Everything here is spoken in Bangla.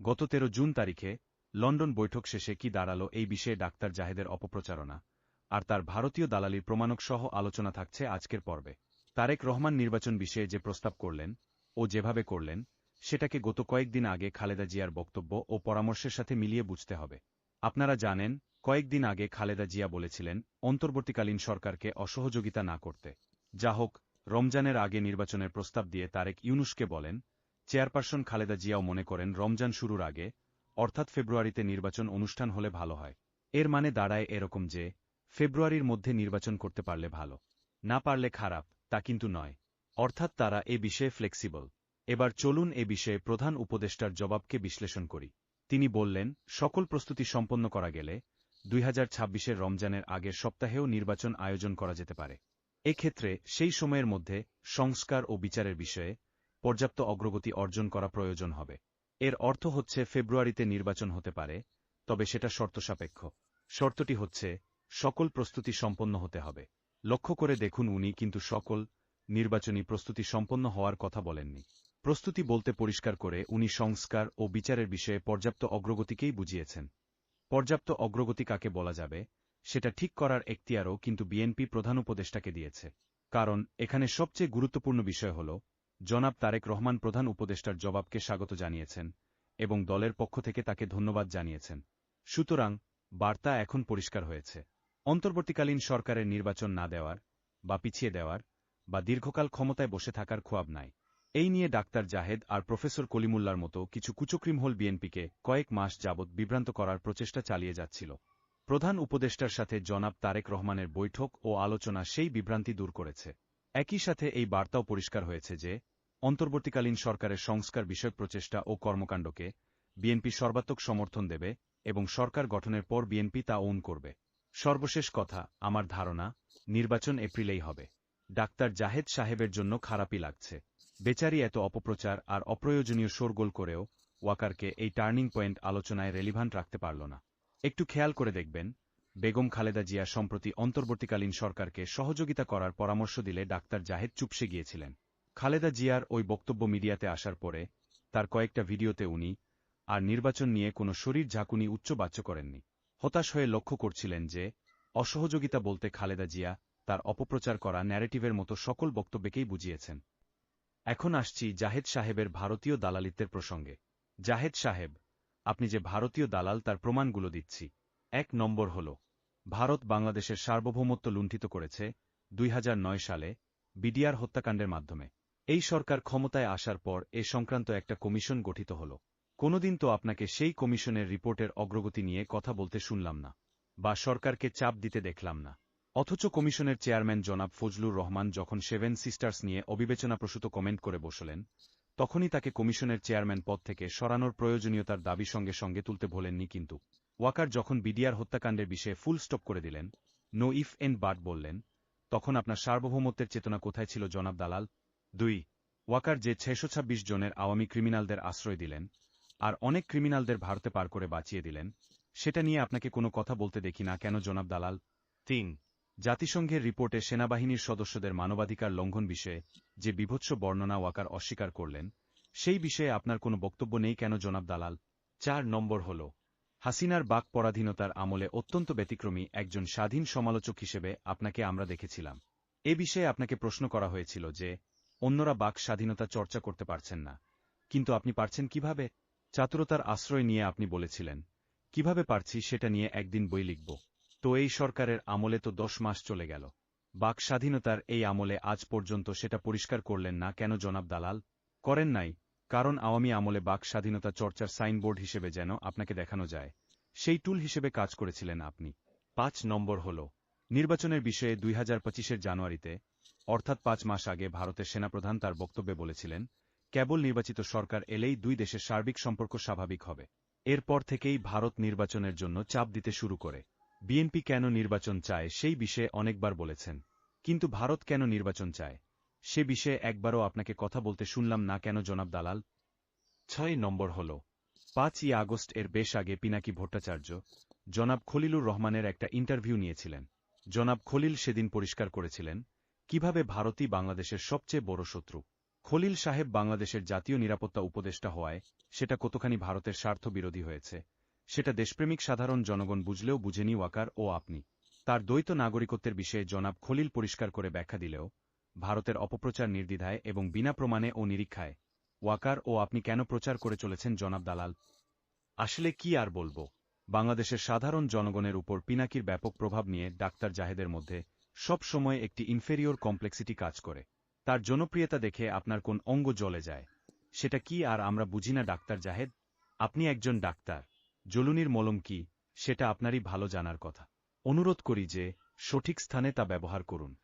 গত তেরো জুন তারিখে লন্ডন বৈঠক শেষে কি দাঁড়াল এই বিষয়ে ডাক্তার জাহেদের অপপ্রচারণা আর তার ভারতীয় দালালির প্রমাণক সহ আলোচনা থাকছে আজকের পর্বে। তারেক রহমান নির্বাচন বিষয়ে যে প্রস্তাব করলেন ও যেভাবে করলেন, সেটাকে গত কয়েকদিন আগে খালেদা জিয়ার বক্তব্য ও পরামর্শের সাথে মিলিয়ে বুঝতে হবে। আপনারা জানেন, কয়েকদিন আগে খালেদা জিয়া বলেছিলেন, অন্তর্বর্তীকালীন সরকারকে অসহযোগিতা না করতে। যা হোক, রমজানের আগে নির্বাচনের প্রস্তাব দিয়ে তারেক ইউনুসকে বলেন চেয়ারপারসন খালেদা জিয়াও মনে করেন, রমজান শুরুর আগে, অর্থাৎ ফেব্রুয়ারিতে নির্বাচন অনুষ্ঠান হলে ভালো হয়। এর মানে দাঁড়ায় এরকম যে, ফেব্রুয়ারির মধ্যে নির্বাচন করতে পারলে ভালো, না পারলে খারাপ, তা কিন্তু নয়। অর্থাৎ তারা এ বিষয়ে ফ্লেক্সিবল এবার চলুন এ বিষয়ে প্রধান উপদেষ্টার জবাবকে বিশ্লেষণ করি। তিনি বললেন, সকল প্রস্তুতি সম্পন্ন করা গেলে দুই হাজার ছাব্বিশের রমজানের আগের সপ্তাহেও নির্বাচন আয়োজন করা যেতে পারে। এক্ষেত্রে সেই সময়ের মধ্যে সংস্কার ও বিচারের বিষয়ে পর্যাপ্ত অগ্রগতি অর্জন করা প্রয়োজন হবে। এর অর্থ হচ্ছে ফেব্রুয়ারিতে নির্বাচন হতে পারে, তবে সেটা শর্তসাপেক্ষ শর্তটি হচ্ছে, সকল প্রস্তুতি সম্পন্ন হতে হবে। লক্ষ্য করে দেখুন উনি কিন্তু সকল নির্বাচনী প্রস্তুতি সম্পন্ন হওয়ার কথা বলেননি। প্রস্তুতি বলতে পরিষ্কার করে উনি সংস্কার ও বিচারের বিষয়ে পর্যাপ্ত অগ্রগতিকেই বুঝিয়েছেন। পর্যাপ্ত অগ্রগতি কাকে বলা যাবে, সেটা ঠিক করার এখতিয়ারও কিন্তু বিএনপি প্রধান উপদেষ্টাকে দিয়েছে। কারণ এখানে সবচেয়ে গুরুত্বপূর্ণ বিষয় হল জনাব তারেক রহমান প্রধান উপদেষ্টার জবাবকে স্বাগত জানিয়েছেন এবং দলের পক্ষ থেকে তাকে ধন্যবাদ জানিয়েছেন। সুতরাং, বার্তা এখন পরিষ্কার হয়েছে। অন্তর্বর্তীকালীন সরকারের নির্বাচন না দেওয়ার বা পিছিয়ে দেওয়ার বা দীর্ঘকাল ক্ষমতায় বসে থাকার খোয়াব নাই। এই নিয়ে ডাক্তার জাহেদ আর প্রফেসর কলিমুল্লার মতো কিছু কুচক্রিমহল বিএনপিকে কয়েক মাস যাবৎ বিভ্রান্ত করার প্রচেষ্টা চালিয়ে যাচ্ছিল। প্রধান উপদেষ্টার সাথে জনাব তারেক রহমানের বৈঠক ও আলোচনা সেই বিভ্রান্তি দূর করেছে। একই সাথে এই বার্তাও পরিষ্কার হয়েছে যে অন্তর্বর্তীকালীন সরকারের সংস্কার বিষয়ক প্রচেষ্টা ও কর্মকাণ্ডকে বিএনপি সর্বাত্মক সমর্থন দেবে এবং সরকার গঠনের পর বিএনপি তা ওন করবে। সর্বশেষ কথা, আমার ধারণা, নির্বাচন এপ্রিলেই হবে। ডাক্তার জাহেদ সাহেবের জন্য খারাপই লাগছে। বেচারি এত অপপ্রচার আর অপ্রয়োজনীয় শোরগোল করেও ওয়াকারকে এই টার্নিং পয়েন্ট আলোচনায় রেলিভান্ট রাখতে পারল না। একটু খেয়াল করে দেখবেন, বেগম খালেদা জিয়া সম্প্রতি অন্তর্বর্তীকালীন সরকারকে সহযোগিতা করার পরামর্শ দিলে ডাক্তার জাহেদ চুপসে গিয়েছিলেন। খালেদা জিয়ার ওই বক্তব্য মিডিয়াতে আসার পরে তার কয়েকটা ভিডিওতে উনি, আর নির্বাচন নিয়ে কোনো শরীর ঝাঁকুনি উচ্চবাচ্য করেননি। হতাশ হয়ে লক্ষ্য করছিলেন যে, অসহযোগিতা বলতে খালেদা জিয়া তার অপপ্রচার করা ন্যারেটিভের মতো সকল বক্তব্যকেই বুঝিয়েছেন। এখন আসছি জাহেদ সাহেবের ভারতীয় দালালিত্বের প্রসঙ্গে। জাহেদ সাহেব, আপনি যে ভারতীয় দালাল তার প্রমাণগুলো দিচ্ছি। এক নম্বর হল, ভারত বাংলাদেশের সার্বভৌমত্ব লুণ্ঠিত করেছে দুই হাজার নয় সালে বিডিআর হত্যাকাণ্ডের মাধ্যমে। এই সরকার ক্ষমতায় আসার পর এ সংক্রান্ত একটা কমিশন গঠিত হল। কোনোদিন তো আপনাকে সেই কমিশনের রিপোর্টের অগ্রগতি নিয়ে কথা বলতে শুনলাম না, বা সরকারকে চাপ দিতে দেখলাম না। অথচ কমিশনের চেয়ারম্যান জনাব ফজলুর রহমান যখন সেভেন সিস্টার্স নিয়ে অবিবেচনাপ্রসূত কমেন্ট করে বসলেন, তখনই তাকে কমিশনের চেয়ারম্যান পদ থেকে সরানোর প্রয়োজনীয়তার দাবি সঙ্গে সঙ্গে তুলতে ভোলেননি কিন্তু। ওয়াকার যখন বিডিআর হত্যাকাণ্ডের বিষয়ে ফুল স্টপ করে দিলেন, নো ইফ এন্ড বাট বললেন, তখন আপনার সার্বভৌমত্বের চেতনা কোথায় ছিল জনাব দালাল? দুই, ওয়াকার যে ছয়শো ছাব্বিশ জনের আওয়ামী ক্রিমিনালদের আশ্রয় দিলেন, আর অনেক ক্রিমিনালদের ভারতে পার করে বাঁচিয়ে দিলেন, সেটা নিয়ে আপনাকে কোনো কথা বলতে দেখি না কেন, জনাব দালাল? তিন, জাতিসংঘের রিপোর্টে সেনাবাহিনীর সদস্যদের মানবাধিকার লঙ্ঘন বিষয়ে যে বিভৎস বর্ণনা ওয়াকার অস্বীকার করলেন, সেই বিষয়ে আপনার কোনো বক্তব্য নেই কেন, জনাব দালাল? চার, নম্বর হল, হাসিনার বাক পরাধীনতার আমলে অত্যন্ত ব্যতিক্রমী একজন স্বাধীন সমালোচক হিসেবে আপনাকে আমরা দেখেছিলাম। এ বিষয়ে আপনাকে প্রশ্ন করা হয়েছিল যে অন্যরা বাক স্বাধীনতা চর্চা করতে পারছেন না। কিন্তু আপনি পারছেন কীভাবে? চাতুরতার আশ্রয় নিয়ে আপনি বলেছিলেন। কীভাবে পারছি সেটা নিয়ে একদিন বই লিখব। তো এই সরকারের আমলে তো দশ মাস চলে গেল। বাক স্বাধীনতার এই আমলে আজ পর্যন্ত সেটা পরিষ্কার করলেন না কেন জনাব দালাল? করেন নাই, কারণ আওয়ামী আমলে বাক স্বাধীনতা চর্চার সাইনবোর্ড হিসেবে যেন আপনাকে দেখানো যায়। সেই টুল হিসেবে কাজ করেছিলেন আপনি। পাঁচ নম্বর হল, নির্বাচনের বিষয়ে দুই হাজার জানুয়ারিতে অর্থাৎ পাঁচ মাস আগে ভারতের সেনাপ্রধান তার বক্তব্যে বলেছিলেন, কেবল নির্বাচিত সরকার এলেই দুই দেশের সার্বিক সম্পর্ক স্বাভাবিক হবে। এরপর থেকেই ভারত নির্বাচনের জন্য চাপ দিতে শুরু করে। বিএনপি কেন নির্বাচন চায় সেই বিষয়ে অনেকবার বলেছেন। কিন্তু ভারত কেন নির্বাচন চায়? সে বিষয়ে একবারও আপনাকে কথা বলতে শুনলাম না কেন জনাব দালাল? ছয় নম্বর হল, পাঁচই আগস্ট এর বেশ আগে পিনাকি ভট্টাচার্য জনাব খলিলুর রহমানের একটা ইন্টারভিউ নিয়েছিলেন। জনাব খলিল সেদিন পরিষ্কার করেছিলেন কীভাবে ভারতই বাংলাদেশের সবচেয়ে বড় শত্রু? খলিল সাহেব বাংলাদেশের জাতীয় নিরাপত্তা উপদেষ্টা হওয়ায় সেটা কতখানি ভারতের স্বার্থ বিরোধী হয়েছে, সেটা দেশপ্রেমিক সাধারণ জনগণ বুঝলেও বুঝেনি ওয়াকার ও আপনি। তার দ্বৈত নাগরিকত্বের বিষয়ে জনাব খলিল পরিষ্কার করে ব্যাখ্যা দিলেও, ভারতের অপপ্রচার নির্দ্বিধায় এবং বিনা প্রমাণে ও নিরীক্ষায় ওয়াকার ও আপনি কেন প্রচার করে চলেছেন জনাব দালাল? আসলে কি আর বলব? বাংলাদেশের সাধারণ জনগণের উপর পিনাকির ব্যাপক প্রভাব নিয়ে ডাক্তার জাহেদের মধ্যে সব সময় একটি ইনফেরিয়র কমপ্লেক্সিটি কাজ করে। তার জনপ্রিয়তা দেখে আপনার কোন অঙ্গ জ্বলে যায়। সেটা কি আর আমরা বুঝি না, ডাক্তার জাহেদ? আপনি একজন ডাক্তার। জলুনির মলম কি? সেটা আপনারই ভালো জানার কথা। অনুরোধ করি যে সঠিক স্থানে তা ব্যবহার করুন।